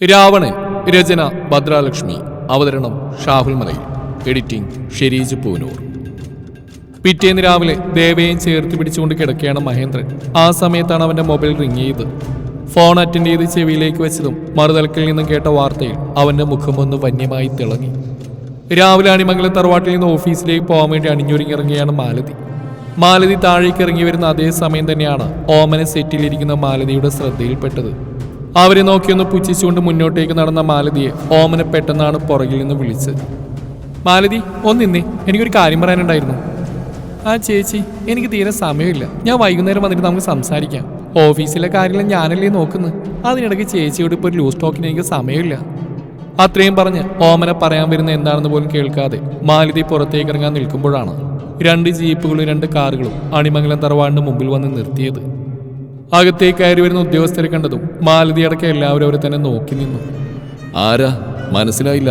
രാവണൻ രചന ഭദ്രാലക്ഷ്മി അവതരണം ഷാഹുൽ മലയിൽ. എഡിറ്റിംഗ് ഷെരീജ് പൂനൂർ. പിറ്റേന്ന് രാവിലെ ദേവയും ചേർത്ത് പിടിച്ചുകൊണ്ട് കിടക്കുകയാണ് മഹേന്ദ്രൻ. ആ സമയത്താണ് അവന്റെ മൊബൈൽ റിങ് ചെയ്ത്. ഫോൺ അറ്റൻഡ് ചെയ്ത് ചെവിയിലേക്ക് വെച്ചതും മറുതലക്കിൽ നിന്നും കേട്ട വാർത്തയിൽ അവന്റെ മുഖം ഒന്ന് വന്യമായി തിളങ്ങി. രാവിലെ അണിമംഗലം തറവാട്ടിൽ നിന്ന് ഓഫീസിലേക്ക് പോകാൻ വേണ്ടി അണിഞ്ഞൊരുങ്ങിറങ്ങിയാണ് മാലതി. മാലതി താഴേക്ക് ഇറങ്ങി വരുന്ന അതേ സമയം തന്നെയാണ് ഓമന സെറ്റിലിരിക്കുന്ന മാലതിയുടെ ശ്രദ്ധയിൽപ്പെട്ടത്. അവരെ നോക്കിയൊന്ന് പുച്ഛിച്ചുകൊണ്ട് മുന്നോട്ടേക്ക് നടന്ന മാലതിയെ ഓമന പെട്ടെന്നാണ് പുറകിൽ നിന്ന് വിളിച്ചത്. മാലതി ഒന്നിന്നേ എനിക്കൊരു കാര്യം പറയാനുണ്ടായിരുന്നു. ആ ചേച്ചി എനിക്ക് തീരെ സമയമില്ല. ഞാൻ വൈകുന്നേരം വന്നിട്ട് നമുക്ക് സംസാരിക്കാം. ഓഫീസിലെ കാര്യങ്ങൾ ഞാനല്ലേ നോക്കുന്നത് അതിനിടയ്ക്ക് ചേച്ചിയോട് ഇപ്പോൾ ഒരു ലൂസ് ടോക്കിന് എനിക്ക് സമയമില്ല. അത്രയും പറഞ്ഞ് ഓമന പറയാൻ വരുന്ന എന്താണെന്ന് പോലും കേൾക്കാതെ മാലിതി പുറത്തേക്ക് ഇറങ്ങാൻ നിൽക്കുമ്പോഴാണ് രണ്ട് ജീപ്പുകളും രണ്ട് കാറുകളും അണിമംഗലം തറവാടിന് മുമ്പിൽ വന്ന് നിർത്തിയത്. അകത്തേക്ക് കയറി വരുന്ന ഉദ്യോഗസ്ഥരെ കണ്ടതും മാലതി അടക്കം എല്ലാവരും അവരെ തന്നെ നോക്കി നിന്നു. ആരാ? മനസ്സിലായില്ല.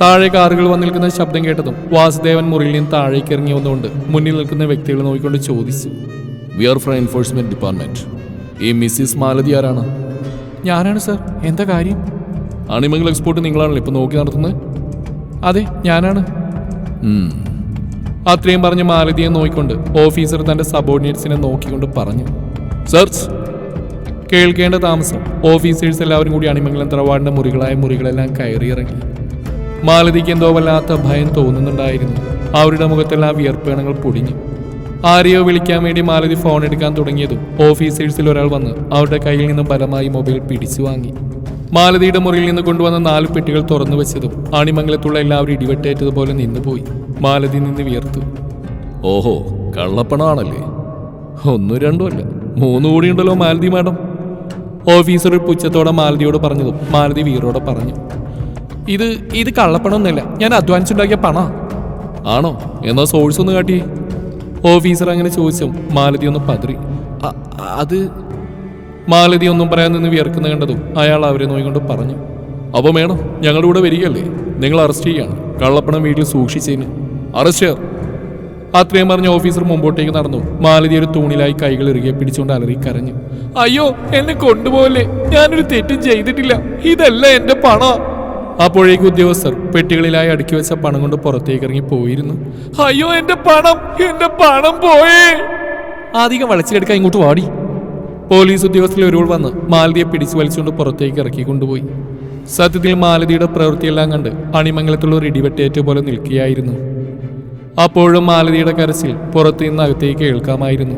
താഴെ കാറുകൾ വന്നു നിൽക്കുന്ന ശബ്ദം കേട്ടതും വാസുദേവൻ മുറിയിൽ നിന്ന് താഴേക്ക് ഇറങ്ങി വന്നുകൊണ്ട് മുന്നിൽ നിൽക്കുന്ന വ്യക്തികളെ നോക്കിക്കൊണ്ട് ചോദിച്ചു. We are from enforcement department ഈ മിസ്സിസ് മാലതി ആരാണ്? ഞാനാണ് സർ. എന്താ കാര്യം? അണിമംഗൽ എക്സ്പോർട്ട് നിങ്ങളാണല്ലോ ഇപ്പൊ നോക്കി നടത്തുന്നത്? അതെ ഞാനാണ്. അത്രയും പറഞ്ഞ് മാലതിയെ നോക്കിക്കൊണ്ട് ഓഫീസർ തന്റെ സബോർഡിനേറ്റ്സിനെ നോക്കിക്കൊണ്ട് പറഞ്ഞു. സെർച്ച് കേൾക്കേണ്ട താമസം. ഓഫീസേഴ്സ് എല്ലാവരും കൂടി അണിമംഗലം തറവാടിന്റെ മുറികളായ മുറികളെല്ലാം കയറിയിറങ്ങി. മാലതിക്ക് എന്തോ വല്ലാത്ത ഭയം തോന്നുന്നുണ്ടായിരുന്നു. അവരുടെ മുഖത്തെല്ലാം വിയർപ്പേണങ്ങൾ പൊടിഞ്ഞു. ആരെയോ വിളിക്കാൻ വേണ്ടി മാലതി ഫോൺ എടുക്കാൻ തുടങ്ങിയതും ഓഫീസേഴ്സിൽ ഒരാൾ വന്ന് അവരുടെ കയ്യിൽ നിന്നും ബലമായി മൊബൈൽ പിടിച്ചു വാങ്ങി. മാലതിയുടെ മുറിയിൽ നിന്ന് കൊണ്ടുവന്ന നാല് പെട്ടികൾ തുറന്നു വെച്ചതും അണിമംഗലത്തുള്ള എല്ലാവരും ഇടിവെട്ടേറ്റതുപോലെ നിന്നുപോയി. മാലതി നിന്ന് വിയർത്തു. ഓഹോ കള്ളപ്പണമാണല്ലേ ഒന്നും രണ്ടും അല്ല മൂന്ന് കൂടിയുണ്ടല്ലോ മാലതി മാഡം. ഓഫീസർ പുച്ഛത്തോടെ മാലതിയോട് പറഞ്ഞതും മാലതി വീറോടെ പറഞ്ഞു. ഇത് ഇത് കള്ളപ്പണമൊന്നുമല്ല ഞാൻ അഡ്വാൻസ് ഉണ്ടാക്കിയ പണ. ആണോ? എന്നാ സോഴ്സ് ഒന്ന് കാട്ടി. ഓഫീസർ അങ്ങനെ ചോദിച്ചും മാലതി ഒന്ന് പതറി. അത്? മാലതി ഒന്നും പറയാൻ നിന്ന് വിയർക്കുന്ന കണ്ടതും അയാൾ അവരെ നോയിക്കൊണ്ട് പറഞ്ഞു. അപ്പോൾ വേണം ഞങ്ങളുടെ കൂടെ വരികയല്ലേ? നിങ്ങൾ അറസ്റ്റ് ചെയ്യാണ്. കള്ളപ്പണം വീട്ടിൽ സൂക്ഷിച്ചതിന് അറസ്റ്റ് ചെയ്യാം. അത്രയും പറഞ്ഞ ഓഫീസർ മുമ്പോട്ടേക്ക് നടന്നു. മാലതി ഒരു തൂണിലായി കൈകൾ ഇറുകെ പിടിച്ചുകൊണ്ട് അലറി കരഞ്ഞു. അയ്യോ എന്നെ കൊണ്ടുപോകല്ലേ? ഞാനൊരു തെറ്റും ചെയ്തിട്ടില്ല. ഇതല്ല എന്റെ പണം. അപ്പോഴേക്ക് ഉദ്യോഗസ്ഥർ പെട്ടികളിലായി അടുക്കി വെച്ച പണം കൊണ്ട് പുറത്തേക്ക് ഇറങ്ങി പോയിരുന്നു. അയ്യോ എന്റെ പണം എന്റെ പണം പോയേ. അധികം വളച്ചിലെടുക്കാൻ ഇങ്ങോട്ട് വാടി. പോലീസ് ഉദ്യോഗസ്ഥരിൽ ഒരുവൾ വന്ന് മാലതിയെ പിടിച്ചു വലിച്ചുകൊണ്ട് പുറത്തേക്ക് ഇറക്കി കൊണ്ടുപോയി. സത്യത്തിൽ മാലതിയുടെ പ്രവൃത്തിയെല്ലാം കണ്ട് അണിമംഗലത്തുള്ള ഒരു ഇടിവെട്ടേറ്റ പോലെ നിൽക്കുകയായിരുന്നു. അപ്പോഴും മാലതിയുടെ കരച്ചിൽ പുറത്തു നിന്ന് അകത്തേക്ക് കേൾക്കാമായിരുന്നു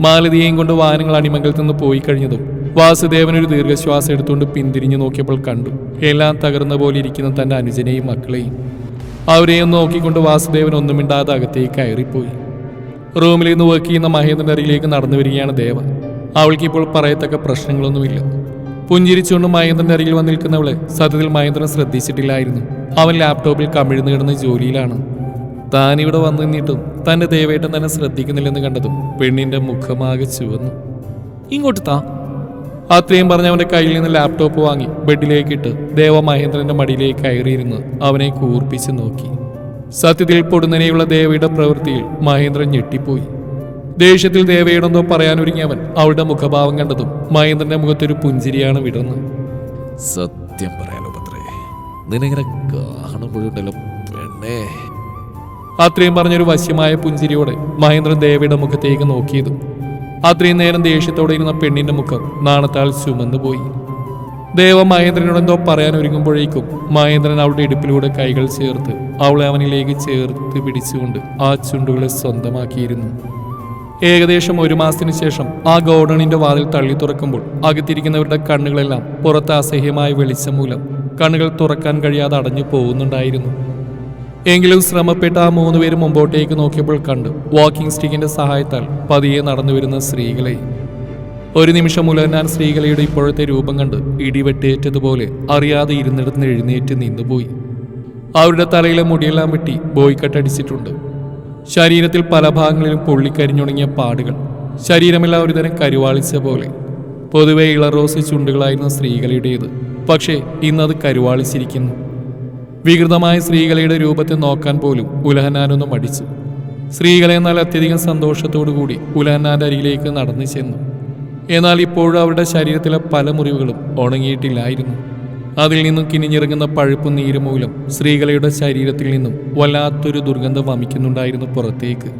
മാലതിയെയും കൊണ്ട് വാഹനങ്ങൾ അണിമംഗലത്ത് നിന്ന് പോയി കഴിഞ്ഞതും വാസുദേവൻ ഒരു ദീർഘശ്വാസം എടുത്തുകൊണ്ട് പിന്തിരിഞ്ഞു നോക്കിയപ്പോൾ കണ്ടു. എല്ലാം തകർന്ന പോലെ ഇരിക്കുന്ന തന്റെ അനുജനെയും മക്കളെയും. അവരെയും നോക്കിക്കൊണ്ട് വാസുദേവൻ ഒന്നും മിണ്ടാതെ അകത്തേക്ക് കയറിപ്പോയി. റൂമിൽ നിന്ന് വർക്ക് ചെയ്യുന്ന മഹേന്ദ്രന്റെ അരികിലേക്ക് നടന്നു വരികയാണ് ദേവ അവൾക്കിപ്പോൾ പറയത്തക്ക പ്രശ്നങ്ങളൊന്നുമില്ല. പുഞ്ചിരിച്ചുകൊണ്ട് മഹേന്ദ്രന്റെ അരികിൽ വന്ന് നിൽക്കുന്നവളെ സത്യത്തിൽ മഹേന്ദ്രൻ ശ്രദ്ധിച്ചിട്ടില്ലായിരുന്നു. അവൻ ലാപ്ടോപ്പിൽ കമിഴ്ന്നു കിടന്ന ജോലിയിലാണ്. താൻ ഇവിടെ വന്നു നിന്നിട്ടും തന്റെ ദേവേട്ടൻ തന്നെ ശ്രദ്ധിക്കുന്നില്ലെന്ന് കണ്ടതും പെണ്ണിന്റെ മുഖമാകെ ചുവന്നു. ഇങ്ങോട്ട് താ. അത്രയും പറഞ്ഞ് അവന്റെ കയ്യിൽ നിന്ന് ലാപ്ടോപ്പ് വാങ്ങി ബെഡിലേക്കിട്ട് ദേവ മഹേന്ദ്രന്റെ മടിയിലേക്ക് കയറിയിരുന്ന് അവനെ കൂർപ്പിച്ച് നോക്കി. സത്യത്തിൽ പൊടുന്നനെയുള്ള ദേവയുടെ പ്രവൃത്തിയിൽ മഹേന്ദ്രൻ ഞെട്ടിപ്പോയി. ദേഷ്യത്തിൽ ദേവയോടെന്തോ പറയാനൊരുങ്ങിയവൻ അവളുടെ മുഖഭാവം കണ്ടതും മഹേന്ദ്രന്റെ മുഖത്തൊരു പുഞ്ചിരിയാണ് വിടർന്ന്. സത്യം പറയാലോ പത്രേ നിനങ്ങനെ കാണുമ്പോഴുണ്ടല്ലോ പെണ്ണേ. അത്രയും പറഞ്ഞൊരു വശ്യമായ പുഞ്ചിരിയോടെ മഹേന്ദ്രൻ ദേവയുടെ മുഖത്തേക്ക് നോക്കിയതും. അത്രയും നേരം ദേഷ്യത്തോടെ ഇരുന്ന പെണ്ണിന്റെ മുഖം നാണത്താൽ ചുമന്നു പോയി. ദേവ മഹേന്ദ്രനോട് എന്തോ പറയാൻ ഒരുങ്ങുമ്പോഴേക്കും മഹേന്ദ്രൻ അവളുടെ ഇടുപ്പിലൂടെ കൈകൾ ചേർത്ത് അവളെ അവനിലേക്ക് ചേർത്ത് പിടിച്ചുകൊണ്ട് ആ ചുണ്ടുകളെ സ്വന്തമാക്കിയിരുന്നു. ഏകദേശം ഒരു മാസത്തിന് ശേഷം ആ ഗോഡണിന്റെ വാതിൽ തള്ളി തുറക്കുമ്പോൾ അകത്തിരിക്കുന്നവരുടെ കണ്ണുകളെല്ലാം പുറത്ത് അസഹ്യമായ വെളിച്ചം മൂലം കണ്ണുകൾ തുറക്കാൻ കഴിയാതെ അടഞ്ഞു പോകുന്നുണ്ടായിരുന്നു. എങ്കിലും ശ്രമപ്പെട്ട ആ മൂന്ന് പേര് മുമ്പോട്ടേക്ക് നോക്കിയപ്പോൾ കണ്ടു. വാക്കിംഗ് സ്റ്റിക്കിന്റെ സഹായത്താൽ പതിയെ നടന്നു വരുന്ന സ്ത്രീകളെ ഒരു നിമിഷം മുലനാൻ സ്ത്രീകളയുടെ ഇപ്പോഴത്തെ രൂപം കണ്ട് ഇടിവെട്ടേറ്റതുപോലെ അറിയാതെ ഇരുന്നിടത്ത് എഴുന്നേറ്റ് നിന്നുപോയി. അവരുടെ തലയിലെ മുടിയെല്ലാം വെട്ടി ബോയ്ക്കട്ടടിച്ചിട്ടുണ്ട് ശരീരത്തിൽ പല ഭാഗങ്ങളിലും പൊള്ളിക്കരിഞ്ഞുണങ്ങിയ പാടുകൾ. ശരീരമെല്ലാം ഒരുതരം കരുവാളിച്ച പോലെ. പൊതുവെ ഇളറോസ് ചുണ്ടുകളായിരുന്ന സ്ത്രീകളുടേത് പക്ഷേ ഇന്നത് കരുവാളിച്ചിരിക്കുന്നു. വികൃതമായ സ്ത്രീകളുടെ രൂപത്തെ നോക്കാൻ പോലും ഉലഹനാനൊന്നും മടിച്ചു. സ്ത്രീകളെ എന്നാൽ അത്യധികം സന്തോഷത്തോടു കൂടി ഉലഹന്നാന്റെ അരികിലേക്ക് നടന്നു ചെന്നു. എന്നാൽ ഇപ്പോഴും അവരുടെ ശരീരത്തിലെ പല മുറിവുകളും ഉണങ്ങിയിട്ടില്ലായിരുന്നു. അതിൽ നിന്നും കിനിഞ്ഞിറങ്ങുന്ന പഴുപ്പും നീരും മൂലം സ്ത്രീകളുടെ ശരീരത്തിൽ നിന്നും വല്ലാത്തൊരു ദുർഗന്ധം വമിക്കുന്നുണ്ടായിരുന്നു പുറത്തേക്ക്.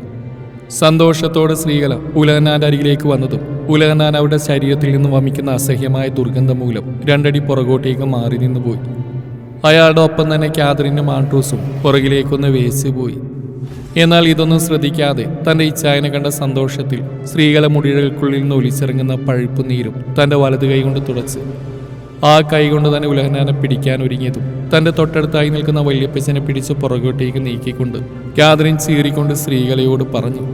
സന്തോഷത്തോടെ ശ്രീകല ഉലഹനാന്റെ അരികിലേക്ക് വന്നതും ഉലഹനാൻ അവരുടെ ശരീരത്തിൽ നിന്നും വമിക്കുന്ന അസഹ്യമായ ദുർഗന്ധം മൂലം രണ്ടടി പുറകോട്ടേക്ക് മാറി നിന്നുപോയി. അയാളുടെ ഒപ്പം തന്നെ കാതറിനും ആൻഡ്രൂസും പുറകിലേക്കൊന്ന് വേച്ചു പോയി. എന്നാൽ ഇതൊന്നും ശ്രദ്ധിക്കാതെ തന്റെ ഇച്ഛായനെ കണ്ട സന്തോഷത്തിൽ സ്ത്രീകളെ മുടികൾക്കുള്ളിൽ നിന്ന് ഒലിച്ചിറങ്ങുന്ന പഴുപ്പ് നീരും തന്റെ വലത് കൈ കൊണ്ട് തുടച്ച് ആ കൈ കൊണ്ട് തന്നെ ഉലഹനാനെ പിടിക്കാൻ ഒരുങ്ങിയതും തന്റെ തൊട്ടടുത്തായി നിൽക്കുന്ന വല്യപ്പച്ചനെ പിടിച്ച് പുറകോട്ടേക്ക് നീക്കിക്കൊണ്ട് കാതറിൻ ചീറിക്കൊണ്ട് സ്ത്രീകളെയോട് പറഞ്ഞു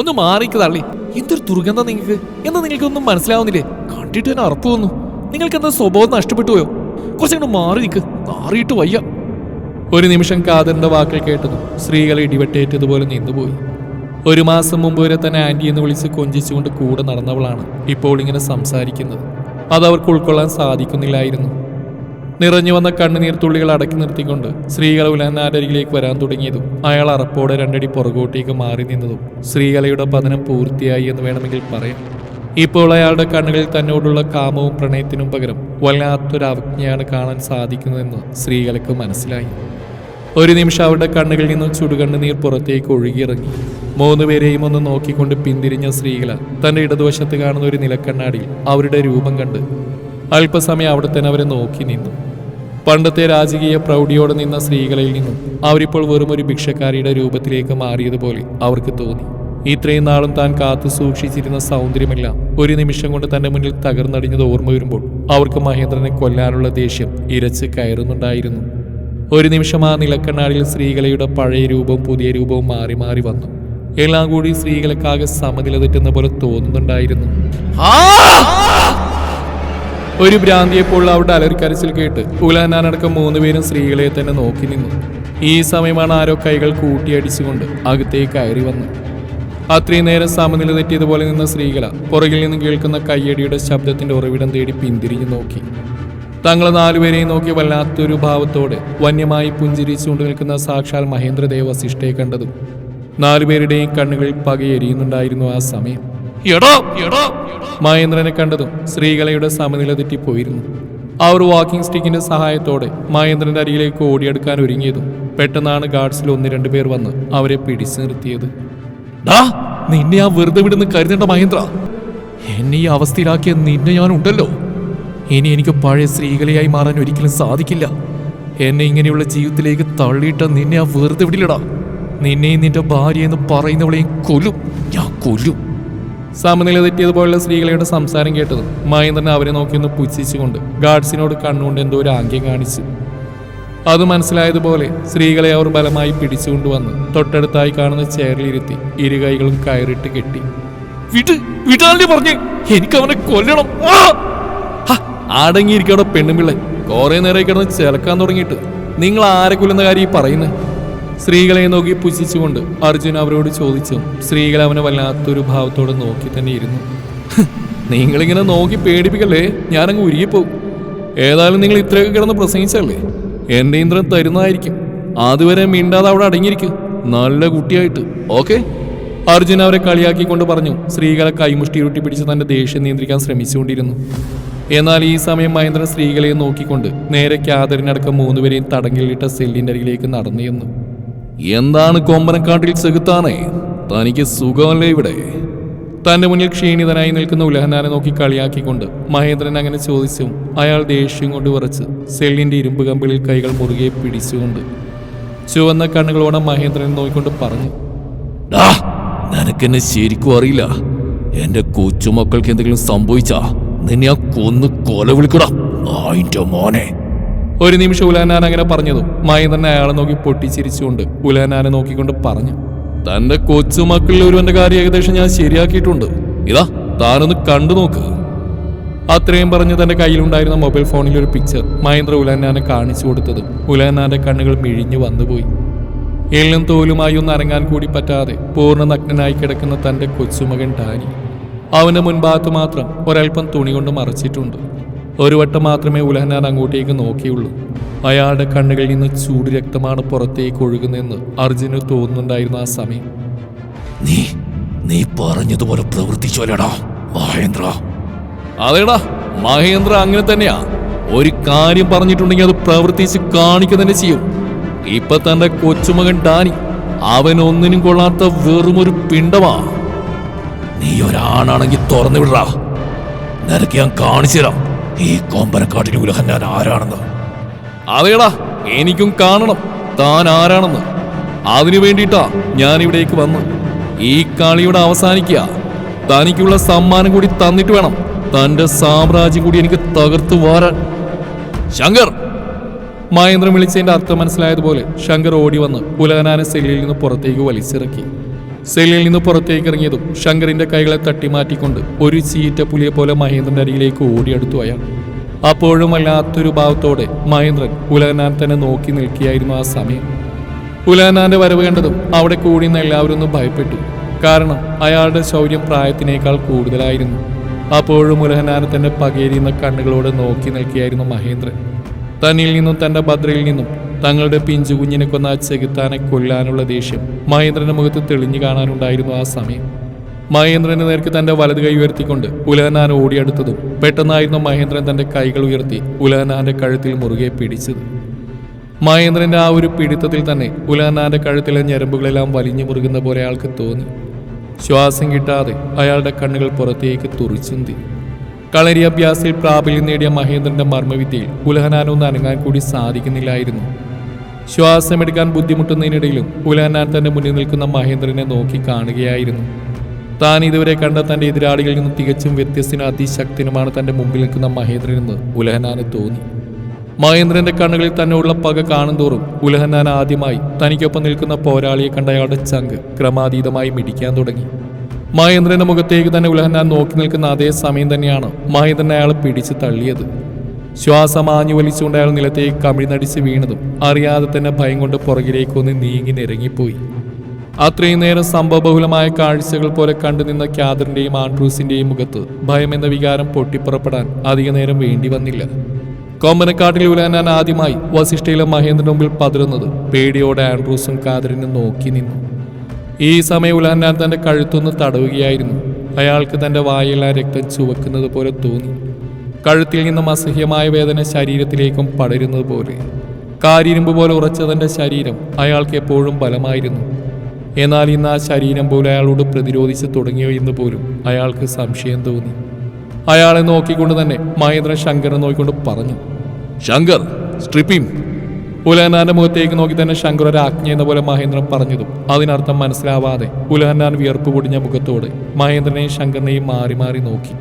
ഒന്ന് മാറിക്ക് തള്ളി. എന്തൊരു ദുർഗന്ധം നിങ്ങൾക്ക്? എന്താ നിങ്ങൾക്കൊന്നും മനസ്സിലാവുന്നില്ലേ? കണ്ടിട്ട് തന്നെ അറപ്പ് വന്നു. നിങ്ങൾക്ക് എന്താ സ്വഭാവം നഷ്ടപ്പെട്ടു പോയോ? കുറച്ചങ്ങോട്ട് മാറി നിൽക്ക്. മാറിയിട്ട് വയ്യ. ഒരു നിമിഷം കാതറിന്റെ വാക്കിൽ കേട്ടതും സ്ത്രീകളെ ഇടിവെട്ടേറ്റതുപോലെ നിന്നുപോയി. ഒരു മാസം മുമ്പ് വരെ തന്നെ ആന്റി എന്ന് വിളിച്ച് കൊഞ്ചിച്ചുകൊണ്ട് കൂടെ നടന്നവളാണ് ഇപ്പോൾ ഇങ്ങനെ സംസാരിക്കുന്നത്. അത് അവർക്ക് ഉൾക്കൊള്ളാൻ സാധിക്കുന്നില്ലായിരുന്നു. നിറഞ്ഞു വന്ന കണ്ണുനീർ തുള്ളികൾ അടക്കി നിർത്തിക്കൊണ്ട് സ്ത്രീകൾ ഉലനാരരികിലേക്ക് വരാൻ തുടങ്ങിയതും അയാൾ അറപ്പോടെ രണ്ടടി പുറകോട്ടേക്ക് മാറി നിന്നതും സ്ത്രീകളയുടെ പതനം പൂർത്തിയായി എന്ന് വേണമെങ്കിൽ പറയാം. ഇപ്പോൾ അയാളുടെ കണ്ണുകളിൽ തന്നോടുള്ള കാമവും പ്രണയത്തിനും പകരം വല്ലാത്തൊരു അവജ്ഞയാണ് കാണാൻ സാധിക്കുന്നതെന്ന് സ്ത്രീകൾക്ക് മനസ്സിലായി. ഒരു നിമിഷം അവരുടെ കണ്ണുകളിൽ നിന്നും ചുടുകണ്ണുനീർ പുറത്തേക്ക് ഒഴുകിയിറങ്ങി. മൂന്നുപേരെയും ഒന്ന് നോക്കിക്കൊണ്ട് പിന്തിരിഞ്ഞ സ്ത്രീകള തന്റെ ഇടതുവശത്ത് കാണുന്ന ഒരു നിലക്കണ്ണാടിയിൽ അവരുടെ രൂപം കണ്ട് അല്പസമയം അവിടെ തന്നെ അവരെ നോക്കി നിന്നു. പണ്ടത്തെ രാജകീയ പ്രൗഢിയോടെ നിന്ന സ്ത്രീകളിൽ നിന്നും അവരിപ്പോൾ വെറും ഒരു ഭിക്ഷക്കാരിയുടെ രൂപത്തിലേക്ക് മാറിയതുപോലെ അവർക്ക് തോന്നി. ഇത്രയും നാളും താൻ കാത്തു സൂക്ഷിച്ചിരുന്ന സൗന്ദര്യമെല്ലാം ഒരു നിമിഷം കൊണ്ട് തന്റെ മുന്നിൽ തകർന്നടിഞ്ഞത് ഓർമ്മ വരുമ്പോൾ അവർക്ക് മഹേന്ദ്രനെ കൊല്ലാനുള്ള ദേഷ്യം ഇരച്ച് കയറുന്നുണ്ടായിരുന്നു. ഒരു നിമിഷം ആ നിലക്കണ്ണാടിയിൽ സ്ത്രീകളയുടെ പഴയ രൂപവും പുതിയ രൂപവും മാറി മാറി വന്നു. എല്ലാം കൂടി സ്ത്രീകൾക്കാകെ സമനില തെറ്റുന്ന പോലെ തോന്നുന്നുണ്ടായിരുന്നു. ഒരു ഭ്രാന്തിയെപ്പോൾ അവരുടെ അലർക്കരച്ചിൽ കേട്ട് ഉലാനാനടക്കം മൂന്നുപേരും സ്ത്രീകളെ തന്നെ നോക്കി നിന്നു. ഈ സമയമാണ് ആരോ കൈകൾ കൂട്ടിയടിച്ചുകൊണ്ട് അകത്തേക്ക് കയറി വന്നു അത്രയും നേരം സമനില തെറ്റിയതുപോലെ നിന്ന സ്ത്രീകള പുറകിൽ നിന്ന് കേൾക്കുന്ന കയ്യടിയുടെ ശബ്ദത്തിന്റെ ഉറവിടം തേടി പിന്തിരിഞ്ഞു നോക്കി. തങ്ങൾ നാലുപേരെയും നോക്കി വല്ലാത്തൊരു ഭാവത്തോടെ വന്യമായി പുഞ്ചിരിച്ചുകൊണ്ട് നിൽക്കുന്ന സാക്ഷാൽ മഹേന്ദ്രദേവ വസിഷ്ഠയെ കണ്ടതും നാലുപേരുടെയും കണ്ണുകളിൽ പകയെരിയുന്നുണ്ടായിരുന്നു ആ സമയം. മഹേന്ദ്രനെ കണ്ടതും ശ്രീകലയുടെ സമനില തെറ്റിപ്പോയിരുന്നു അവർ വാക്കിംഗ് സ്റ്റിക്കിന്റെ സഹായത്തോടെ മഹേന്ദ്രന്റെ അരികിലേക്ക് ഓടിയെടുക്കാൻ ഒരുങ്ങിയതും പെട്ടെന്നാണ് ഗാർഡ്സിൽ ഒന്ന് രണ്ട് പേർ വന്ന് അവരെ പിടിച്ചു നിർത്തിയത്. ഡാ നിന്നെ ആ വെറുതെ വിടുന്ന് കരുതേണ്ട മഹേന്ദ്ര. എന്നെ ഈ അവസ്ഥയിലാക്കിയ നിന്നെ ഞാൻ ഉണ്ടല്ലോ ഇനി എനിക്ക് പഴയ സ്ത്രീകളെയായി മാറാൻ ഒരിക്കലും സാധിക്കില്ല. എന്നെ ഇങ്ങനെയുള്ള ജീവിതത്തിലേക്ക് തള്ളിയിട്ട നിന്നെ ആ വെറുതെ വിടില്ലടാ. നിന്നെയും നിന്റെ ഭാര്യ എന്ന് പറയുന്നവളെയും കൊല്ലും. ഞാൻ കൊല്ലും. സമനില തെറ്റിയതുപോലുള്ള സ്ത്രീകളുടെ സംസാരം കേട്ടത്. മഹേന്ദ്രനെ അവരെ നോക്കിയൊന്ന് പുച്ഛിച്ചുകൊണ്ട് ഗാർഡ്സിനോട് കണ്ണുകൊണ്ട് എന്തോ ഒരു ആംഗ്യം കാണിച്ചു അത് മനസ്സിലായതുപോലെ സ്ത്രീകളെ അവർ ബലമായി പിടിച്ചുകൊണ്ടുവന്ന് തൊട്ടടുത്തായി കാണുന്ന ചെയറിലിരുത്തി ഇരു കൈകളും കയറിട്ട് കെട്ടി. വിട് പറഞ്ഞ്? എനിക്ക് അവനെ കൊല്ലണം അടങ്ങിയിരിക്കണോ പെണ്ണുമ്പിള്ളെ. കുറെ നേരെ കിടന്ന് ചിലക്കാൻ തുടങ്ങിയിട്ട്. നിങ്ങൾ ആരെ കൊല്ലുന്ന കാര്യം ഈ പറയുന്നത് സ്ത്രീകളെ നോക്കി പുച്ഛിച്ചുകൊണ്ട് അർജുൻ അവരോട് ചോദിച്ചു. സ്ത്രീകൾ അവനെ വല്ലാത്തൊരു ഭാവത്തോടെ നോക്കി തന്നെ ഇരുന്നു. "ഹ്, നിങ്ങളിങ്ങനെ നോക്കി പേടിപ്പിക്കല്ലേ? ഞാനങ്ങ് ഉരുകിപ്പോവും. ഏതായാലും നിങ്ങൾ ഇത്രയൊക്കെ കിടന്ന് പ്രസംഗിച്ചല്ലേ എന്റെ ഇന്ദ്രൻ തരുന്നതായിരിക്കും. അതുവരെ മിണ്ടാതെ അവിടെ അടങ്ങിയിരിക്കും. നല്ല കുട്ടിയായിട്ട്. ഓക്കെ? അർജുൻ അവരെ കളിയാക്കിക്കൊണ്ട് പറഞ്ഞു സ്ത്രീകളെ കൈമുഷ്ടി ഉരുട്ടി പിടിച്ച് തന്റെ ദേഷ്യം നിയന്ത്രിക്കാൻ ശ്രമിച്ചുകൊണ്ടിരുന്നു. എന്നാൽ ഈ സമയം മഹേന്ദ്രൻ സ്ത്രീകളെ നോക്കിക്കൊണ്ട് നേരെ ക്യാദറിനടക്കം മൂന്നുപേരെയും തടങ്കലിട്ട സെല്ലിന്റെ അരികിലേക്ക് നടന്നു എന്താണ് കൊമ്പനക്കാട്ടിൽ ചെകുത്താനേ? തനിക്ക് സുഖമല്ലേ ഇവിടെ? തന്റെ മുന്നിൽ ക്ഷീണിതനായി നിൽക്കുന്ന ഉലഹനാനെ നോക്കി കളിയാക്കിക്കൊണ്ട് മഹേന്ദ്രൻ അങ്ങനെ ചോദിച്ചും അയാൾ ദേഷ്യം കൊണ്ട് വിറച്ച് സെല്ലിന്റെ ഇരുമ്പ് കമ്പിളിൽ കൈകൾ മുറുകെ പിടിച്ചുകൊണ്ട് ചുവന്ന കണ്ണുകളോടെ മഹേന്ദ്രൻ നോക്കിക്കൊണ്ട് പറഞ്ഞു നിനക്കെന്നെ ശരിക്കും അറിയില്ല. എന്റെ കൊച്ചുമക്കൾക്ക് എന്തെങ്കിലും സംഭവിച്ചാ നിന്നെ ആ കൊന്ന് കൊല വിളിക്കടാ. മോനെ. ഒരു നിമിഷം ഉലഹനാൻ അങ്ങനെ പറഞ്ഞതും മഹേന്ദ്രൻ അയാളെ നോക്കി പൊട്ടിച്ചിരിച്ചുകൊണ്ട് ഉലഹനാനെ നോക്കിക്കൊണ്ട് പറഞ്ഞു തന്റെ കൊച്ചുമക്കളിൽ ഒരുവന്റെ കാര്യം ഏകദേശം ഞാൻ ശരിയാക്കിയിട്ടുണ്ട്. ഇതാ താനൊന്ന് കണ്ടു നോക്ക്. അത്രയും പറഞ്ഞ് തന്റെ കയ്യിലുണ്ടായിരുന്ന മൊബൈൽ ഫോണിൽ ഒരു പിക്ചർ മഹേന്ദ്ര ഉലഹനാനെ കാണിച്ചു കൊടുത്തത്. ഉലാനാന്റെ കണ്ണുകൾ മിഴിഞ്ഞു വന്നുപോയി. എല്ലും തോലുമായി ഒന്ന് അരങ്ങാൻ കൂടി പറ്റാതെ പൂർണ നഗ്നനായി കിടക്കുന്ന തന്റെ കൊച്ചുമകൻ ഡാനി. അവന്റെ മുൻഭാഗത്ത് മാത്രം ഒരൽപ്പം തുണി കൊണ്ട് മറച്ചിട്ടുണ്ട്. ഒരു വട്ടം മാത്രമേ ഉലഹനാൻ അങ്ങോട്ടേക്ക് നോക്കിയുള്ളൂ. അയാളുടെ കണ്ണുകളിൽ നിന്ന് ചൂട് രക്തമാണ് പുറത്തേക്ക് ഒഴുകുന്നതെന്ന് അർജുന് തോന്നുന്നുണ്ടായിരുന്നു ആ സമയം. നീ നീ പറഞ്ഞതുപോലെ പ്രവർത്തിച്ചോലടാ മഹേന്ദ്ര. അതേടാ മഹേന്ദ്ര അങ്ങനെ തന്നെയാ. ഒരു കാര്യം പറഞ്ഞിട്ടുണ്ടെങ്കിൽ അത് പ്രവർത്തിച്ച് കാണിക്കുക തന്നെ ചെയ്യും. ഇപ്പൊ തന്റെ കൊച്ചുമകൻ ഡാനി അവൻ ഒന്നിനും കൊള്ളാത്ത വെറും ഒരു പിണ്ടമാ നീ ഒരാണാണെങ്കിൽ തുറന്നു വിടറാ. നിനക്ക് ഞാൻ കാണിച്ചു തരാം ഈ കൊമ്പനക്കാട്ടിൽ ഉലഹൻ ഞാൻ ആരാണെന്ന്? അതേടാ എനിക്കും കാണണം. താൻ ആരാണെന്ന്. അതിനു വേണ്ടിയിട്ടാ ഞാൻ ഇവിടേക്ക് വന്നു ഈ കളിയുടെ അവസാനിക്കുക. തനിക്കുള്ള സമ്മാനം കൂടി തന്നിട്ട് വേണം തന്റെ സാമ്രാജ്യം കൂടി എനിക്ക് തകർത്തു വാരാൻ. ശങ്കർ! മഹേന്ദ്രൻ വിളിച്ചതിന്റെ അർത്ഥം മനസ്സിലായതുപോലെ ശങ്കർ ഓടി വന്ന് പുലകനാന സെല്ലിൽ നിന്ന് പുറത്തേക്ക് വലിച്ചിറക്കി. സെല്ലിൽ നിന്ന് പുറത്തേക്ക് ഇറങ്ങിയതും ശങ്കറിന്റെ കൈകളെ തട്ടിമാറ്റിക്കൊണ്ട് ഒരു ചീറ്റ പുലിയെ പോലെ മഹേന്ദ്രന്റെ അരികിലേക്ക് ഓടിയെടുത്തു അയാൾ. അപ്പോഴും വല്ലാത്തൊരു ഭാവത്തോടെ മഹേന്ദ്രൻ ഉലകനാൻ തന്നെ നോക്കി നിൽക്കുകയായിരുന്നു ആ സമയം. ഉലകനാന്റെ വരവ് കണ്ടതും അവിടെ കൂടി നിന്ന് എല്ലാവരും ഒന്ന് ഭയപ്പെട്ടു. കാരണം അയാളുടെ ശൗര്യം പ്രായത്തിനേക്കാൾ കൂടുതലായിരുന്നു. അപ്പോഴും ഉലഹനാനെ തന്നെ പകേരിയുന്ന കണ്ണുകളോട് നോക്കി നിൽക്കുകയായിരുന്നു മഹേന്ദ്രൻ. തന്നിൽ നിന്നും തന്റെ ഭദ്രയിൽ നിന്നും തങ്ങളുടെ പിഞ്ചു കുഞ്ഞിനെ കൊന്ന ചെകുത്താനെ കൊല്ലാനുള്ള ദേഷ്യം മഹേന്ദ്രന്റെ മുഖത്ത് തെളിഞ്ഞു കാണാനുണ്ടായിരുന്നു ആ സമയം. മഹേന്ദ്രന് നേർക്ക് തന്റെ വലത് കൈ ഉയർത്തിക്കൊണ്ട് ഉലഹനാൻ ഓടിയെടുത്തതും പെട്ടെന്നായിരുന്നു മഹേന്ദ്രൻ തന്റെ കൈകൾ ഉയർത്തി ഉലഹനാന്റെ കഴുത്തിൽ മുറുകെ പിടിച്ചത്. മഹേന്ദ്രന്റെ ആ ഒരു പിടിത്തത്തിൽ തന്നെ ഉലഹനാന്റെ കഴുത്തിലെ ഞരമ്പുകളെല്ലാം വലിഞ്ഞു മുറുകുന്ന പോലെ അയാൾക്ക് തോന്നി. ശ്വാസം കിട്ടാതെ അയാളുടെ കണ്ണുകൾ പുറത്തേക്ക് തുറിച്ചുന്തി കളരി അഭ്യാസിൽ പ്രാബല്യം നേടിയ മഹേന്ദ്രന്റെ മർമ്മവിദ്യയിൽ ഉലഹനാനൊന്ന് അനങ്ങാൻ കൂടി സാധിക്കുന്നില്ലായിരുന്നു. ശ്വാസമെടുക്കാൻ ബുദ്ധിമുട്ടുന്നതിനിടയിലും ഉലഹനാൻ തന്റെ മുന്നിൽ നിൽക്കുന്ന മഹേന്ദ്രനെ നോക്കി കാണുകയായിരുന്നു. താൻ ഇതുവരെ കണ്ട തന്റെ എതിരാളികളിൽ നിന്ന് തികച്ചും വ്യത്യസ്തനും അതിശക്തനുമാണ് തന്റെ മുമ്പിൽ നിൽക്കുന്ന മഹേന്ദ്രനെന്ന് ഉലഹനാന് തോന്നി. മഹേന്ദ്രന്റെ കണ്ണുകളിൽ തന്നെയുള്ള പക കാണുന്തോറും ഉലഹനാൻ ആദ്യമായി തനിക്കൊപ്പം നിൽക്കുന്ന പോരാളിയെ കണ്ട അയാളുടെ ചങ്ക് ക്രമാതീതമായി മിടിക്കാൻ തുടങ്ങി. മഹേന്ദ്രന്റെ മുഖത്തേക്ക് തന്നെ ഉലഹന്നാൻ നോക്കി നിൽക്കുന്ന അതേ സമയം തന്നെയാണ് മഹേന്ദ്രൻ അയാളെ പിടിച്ച് തള്ളിയത്. ശ്വാസം ആഞ്ഞു വലിച്ചുകൊണ്ട് അയാൾ നിലത്തേക്ക് കമിഴ്ന്നടിച്ച് വീണതും അറിയാതെ തന്നെ ഭയം കൊണ്ട് പുറകിലേക്കൊന്ന് നീങ്ങി നിരങ്ങിപ്പോയി. അത്രയും നേരം സംഭവബഹുലമായ കാഴ്ചകൾ പോലെ കണ്ടുനിന്ന ക്യാദറിന്റെയും ആൻഡ്രൂസിന്റെയും മുഖത്ത് ഭയം എന്ന വികാരം പൊട്ടിപ്പുറപ്പെടാൻ അധിക നേരം വേണ്ടി വന്നില്ല. കൊമ്പനക്കാട്ടിൽ ഉലാനാൻ ആദ്യമായി വസിഷ്ഠയിലെ മഹേന്ദ്രന് മുമ്പിൽ പതിരുന്നത് പേടിയോടെ ആൻഡ്രൂസും കാതറിനും നോക്കി നിന്നു. ഈ സമയം ഉലഹന്നാൻ തന്റെ കഴുത്തൊന്ന് തടവുകയായിരുന്നു. അയാൾക്ക് തന്റെ വായെല്ലാം രക്തം ചുവക്കുന്നത് പോലെ തോന്നി. കഴുത്തിൽ നിന്നും അസഹ്യമായ വേദന ശരീരത്തിലേക്കും പടരുന്നത് പോലെ. കാരിരുമ്പ് പോലെ ഉറച്ച തന്റെ ശരീരം അയാൾക്ക് എപ്പോഴും ബലമായിരുന്നു. എന്നാൽ ഇന്ന് ആ ശരീരം പോലെ അയാളോട് പ്രതിരോധിച്ച് തുടങ്ങിയോ എന്ന് പോലും അയാൾക്ക് സംശയം തോന്നി. അയാളെ നോക്കിക്കൊണ്ട് തന്നെ മഹേന്ദ്രൻ ശങ്കറിനെ നോക്കിക്കൊണ്ട് പറഞ്ഞു ശങ്കർ സ്ട്രിപ്പിംഗ് ഉലഹന്നാന്റെ മുഖത്തേക്ക് നോക്കി തന്നെ ശങ്കർ ഒരു ആജ്ഞ എന്ന പോലെ മഹേന്ദ്രൻ പറഞ്ഞതും. അതിനർത്ഥം മനസ്സിലാവാതെ ഉലഹന്നാൻ വിയർപ്പ് പൊടിഞ്ഞ മുഖത്തോട് മഹേന്ദ്രനെയും ശങ്കറിനെയും മാറി മാറി നോക്കി.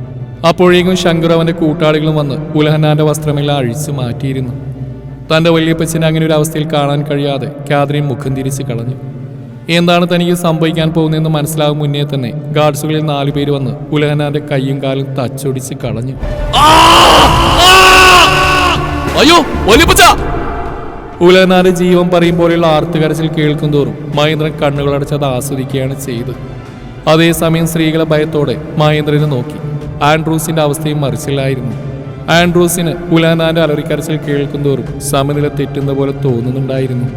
അപ്പോഴേക്കും ശങ്കർ അവന്റെ കൂട്ടാളികളും വന്ന് ഉലഹന്നാന്റെ വസ്ത്രമെല്ലാം അഴിച്ചു മാറ്റിയിരുന്നു. തന്റെ വല്യപ്പച്ചനെ അങ്ങനെ ഒരു അവസ്ഥയിൽ കാണാൻ കഴിയാതെ കാതിരി മുഖം തിരിച്ച് കളഞ്ഞു. എന്താണ് തനിക്ക് സംഭവിക്കാൻ പോകുന്നതെന്ന് മനസ്സിലാകും മുന്നേ തന്നെ ഗാർഡ്സുകളിൽ നാലുപേര് വന്ന് ഉലഹനാന്റെ കൈയും കാലും തച്ചൊടിച്ച് കളഞ്ഞു. അയ്യോ ഒലിപ്പച്ച ഉലഹനാന്റെ ജീവൻ പറയും പോലെയുള്ള ആർത്തുകരച്ചിൽ കേൾക്കും തോറും മഹേന്ദ്രൻ കണ്ണുകളടച്ചത് ആസ്വദിക്കുകയാണ് ചെയ്ത് അതേസമയം സ്ത്രീകളെ ഭയത്തോടെ മഹേന്ദ്രനെ നോക്കി. ആൻഡ്രൂസിന്റെ അവസ്ഥയും മറിച്ചില്ലായിരുന്നു. ആൻഡ്രൂസിന് ഉലഹനാന്റെ അലറിക്കരച്ചിൽ കേൾക്കും തോറും സമനില തെറ്റുന്ന പോലെ തോന്നുന്നുണ്ടായിരുന്നു.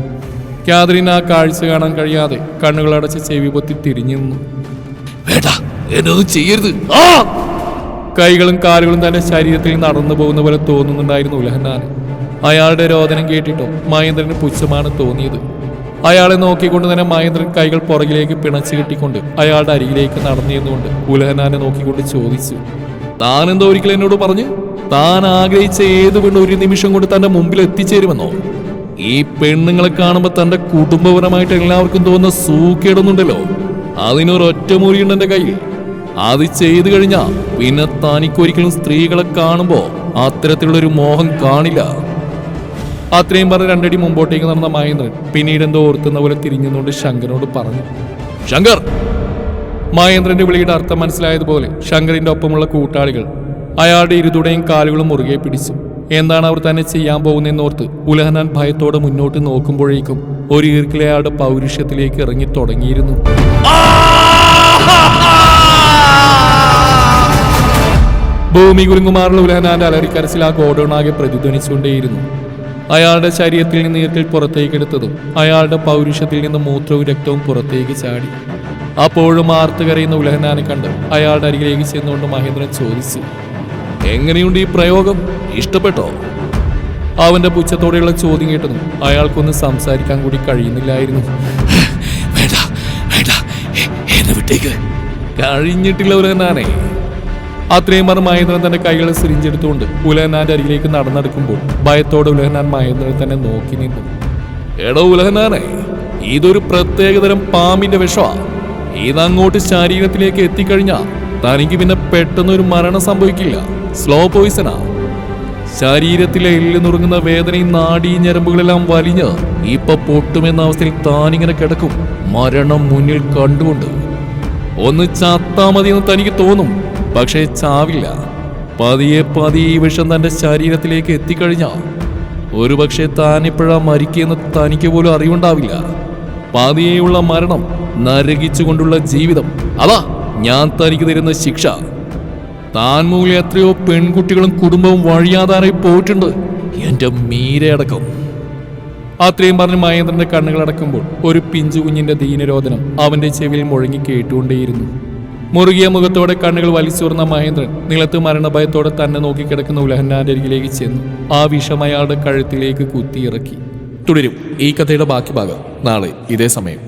കാതറിന് ആ കാഴ്ച കാണാൻ കഴിയാതെ കണ്ണുകളടച്ച് ചെവി പൊത്തി തിരിഞ്ഞു നിന്നു. വേണ്ട എന്നൊന്നും ചെയ്യരുത്. കൈകളും കാലുകളും തന്റെ ശരീരത്തിൽ നടന്നു പോകുന്ന പോലെ തോന്നുന്നുണ്ടായിരുന്നു ഉലഹന്നാന് അയാളുടെ രോദനം കേട്ടിട്ടും മഹേന്ദ്രന് പുച്ഛമാണ് തോന്നിയത്. അയാളെ നോക്കിക്കൊണ്ട് തന്നെ മഹേന്ദ്രൻ കൈകൾ പുറകിലേക്ക് പിണച്ചു കെട്ടിക്കൊണ്ട് അയാളുടെ അരികിലേക്ക് നടന്നിരുന്നുകൊണ്ട് ഉലഹനാനെ നോക്കിക്കൊണ്ട് ചോദിച്ചു താൻ എന്തോ ഒരിക്കൽ എന്നോട് പറഞ്ഞു? താൻ ആഗ്രഹിച്ച ഏത് പെണ്ണ് ഒരു നിമിഷം കൊണ്ട് തന്റെ മുമ്പിൽ എത്തിച്ചേരുമെന്നോ? ഈ പെണ്ണുങ്ങളെ കാണുമ്പോൾ തന്റെ കുടുംബപരമായിട്ട് എല്ലാവർക്കും തോന്നുന്ന സൂക്കേടൊന്നുണ്ടല്ലോ. അതിനൊരൊറ്റ മുറിയുണ്ട് എന്റെ കയ്യിൽ. അത് ചെയ്തു കഴിഞ്ഞാ പിന്നെ തനിക്കൊരിക്കലും സ്ത്രീകളെ കാണുമ്പോ അത്തരത്തിലുള്ളൊരു മോഹം കാണില്ല. അത്രയും പറഞ്ഞ് രണ്ടടി മുമ്പോട്ടേക്ക് നടന്ന മഹേന്ദ്രൻ പിന്നീട് എന്തോ ഓർത്തുന്ന പോലെ തിരിഞ്ഞുകൊണ്ട് ശങ്കരനോട് പറഞ്ഞു. ശങ്കർ! മഹേന്ദ്രന്റെ വിളിയുടെ അർത്ഥം മനസ്സിലായതുപോലെ ശങ്കറിന്റെ ഒപ്പമുള്ള കൂട്ടാളികൾ അയാളുടെ ഇരുതുടയും കാലുകളും മുറുകെ പിടിച്ചു. എന്താണ് അവർ തന്നെ ചെയ്യാൻ പോകുന്നതെന്നോർത്ത് ഉലഹനാൻ ഭയത്തോടെ മുന്നോട്ട് നോക്കുമ്പോഴേക്കും ഒരു ഈർക്കിലെ അയാളുടെ പൗരുഷ്യത്തിലേക്ക് ഇറങ്ങി തുടങ്ങിയിരുന്നു. ഭൂമി കുലുങ്ങുമാറുള്ള ഉലഹനാന്റെ അലറിക്കരച്ചിൽ ആ ഗോഡൌണാകെ പ്രതിധ്വനിച്ചുകൊണ്ടേയിരുന്നു. അയാളുടെ ശരീരത്തിൽ നിന്ന് ഈർക്കിൽ പുറത്തേക്കെടുത്തതും അയാളുടെ പൗരുഷത്തിൽ നിന്ന് മൂത്രവും രക്തവും പുറത്തേക്ക് ചാടി. അപ്പോഴും ആർത്ത് കരയുന്ന ഉലഹനാനെ കണ്ട് അയാളുടെ അരികിലേക്ക് ചെന്നുകൊണ്ട് മഹേന്ദ്രൻ ചോദിച്ചു എങ്ങനെയുണ്ട് ഈ പ്രയോഗം? ഇഷ്ടപ്പെട്ടോ? അവന്റെ പുച്ഛത്തോടെയുള്ള ചോദ്യം കേട്ടതും അയാൾക്കൊന്ന് സംസാരിക്കാൻ കൂടി കഴിയുന്നില്ലായിരുന്നു. വേണ്ട വേണ്ട വിട്ടേക്ക്. കഴിഞ്ഞിട്ടില്ല ഉലഹനാനെ. അത്രയും പറഞ്ഞ് മഹേന്ദ്രൻ തന്റെ കൈകൾ സിരിഞ്ചെടുത്തുകൊണ്ട് ഉലഹനാന്റെ അരികിലേക്ക് നടന്നെടുക്കുമ്പോൾ ഭയത്തോടെ ഉലഹനാൻ മഹേന്ദ്രൻ തന്നെ നോക്കി നിന്നു. എടോ ഉലഹനാനെ ഇതൊരു പ്രത്യേകതരം പാമ്പിന്റെ വിഷമാ ഇതങ്ങോട്ട് ശരീരത്തിലേക്ക് എത്തിക്കഴിഞ്ഞാ തനിക്ക് പിന്നെ പെട്ടെന്ന് ഒരു മരണം സംഭവിക്കില്ല. സ്ലോ പോയിസണാ ശരീരത്തിലെ എല്ല് നുറുങ്ങുന്ന വേദനയും നാഡീ ഞരമ്പുകളെല്ലാം വലിഞ്ഞ് ഇപ്പൊ പൊട്ടുമെന്ന അവസ്ഥയിൽ താനിങ്ങനെ കിടക്കും. മരണം മുന്നിൽ കണ്ടുകൊണ്ട്. ഒന്ന് ചത്താ മതിയെന്ന് തനിക്ക് തോന്നും. പക്ഷേ ചാവില്ല. പതിയെ പതിയെ ഈ വിഷം തന്റെ ശരീരത്തിലേക്ക് എത്തിക്കഴിഞ്ഞാ ഒരുപക്ഷെ താനിപ്പോഴാ മരിക്കുമെന്ന് തനിക്ക് പോലും അറിവുണ്ടാവില്ല. പതിയെയുള്ള മരണം നരകിച്ചുകൊണ്ടുള്ള ജീവിതം. അതാ ഞാൻ തനിക്ക് തരുന്ന ശിക്ഷ. താൻ മൂലം എത്രയോ പെൺകുട്ടികളും കുടുംബവും വഴിയാതാറായി പോയിട്ടുണ്ട്. എന്റെ മീരയടക്കം. അത്രയും പറഞ്ഞ് മഹേന്ദ്രന്റെ കണ്ണുകൾ അടക്കുമ്പോൾ ഒരു പിഞ്ചു കുഞ്ഞിന്റെ ദീനരോധനം അവന്റെ ചെവിയിൽ മുഴങ്ങി കേട്ടുകൊണ്ടേയിരുന്നു. മുറുകിയ മുഖത്തോടെ കണ്ണുകൾ വലിച്ചോർന്ന മഹേന്ദ്രൻ നിലത്ത് മരണഭയത്തോടെ തന്നെ നോക്കിക്കിടക്കുന്ന ഉലഹന്നാന്റെ അരികിലേക്ക് ചെന്നു. ആ വിഷം അയാളുടെ കഴുത്തിലേക്ക് കുത്തിയിറക്കി. തുടരും ഈ കഥയുടെ ബാക്കി ഭാഗം നാളെ ഇതേ സമയം.